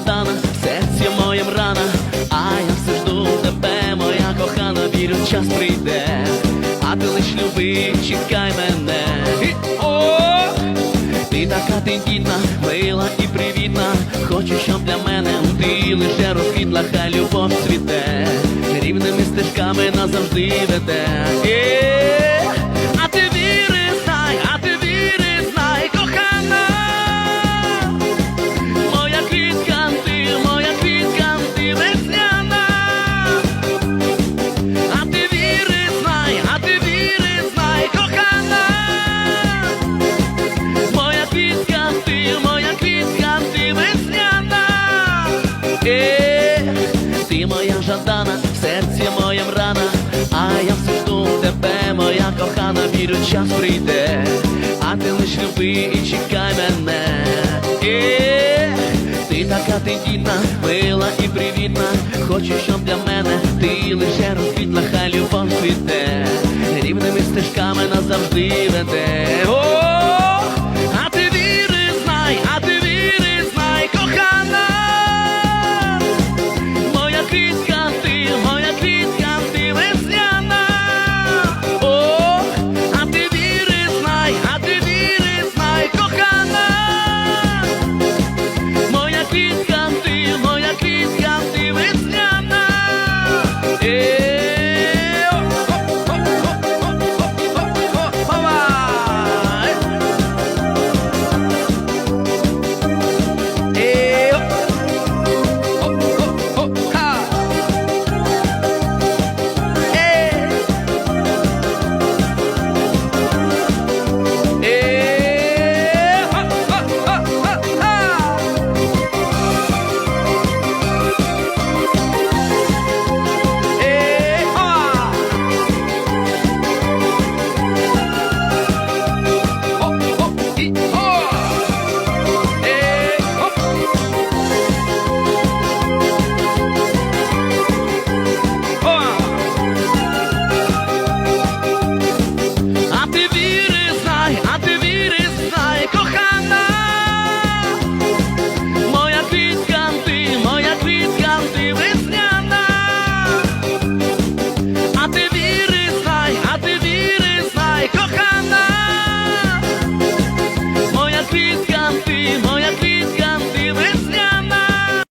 Жадана, в серці моєм рана, а я все жду тебе, моя кохана, вірю, час прийде, а ти лиш люби, чекай мене. Ти така тендітна, мила і привітна. Хочу, щоб для мене ти лише розквітла, хай любов цвіте, рівними стежками назавжди веде. На вірю, час прийде, а ти лиш люби і чекай мене. Е, ти така тендітна, мила і привітна. Хочу, щоб для мене ти лише розквітла, хай любов цвіте, рівними стежками назавжди веде. О, а ти віри, знай, а ти віри, знай, кохана, моя крізь.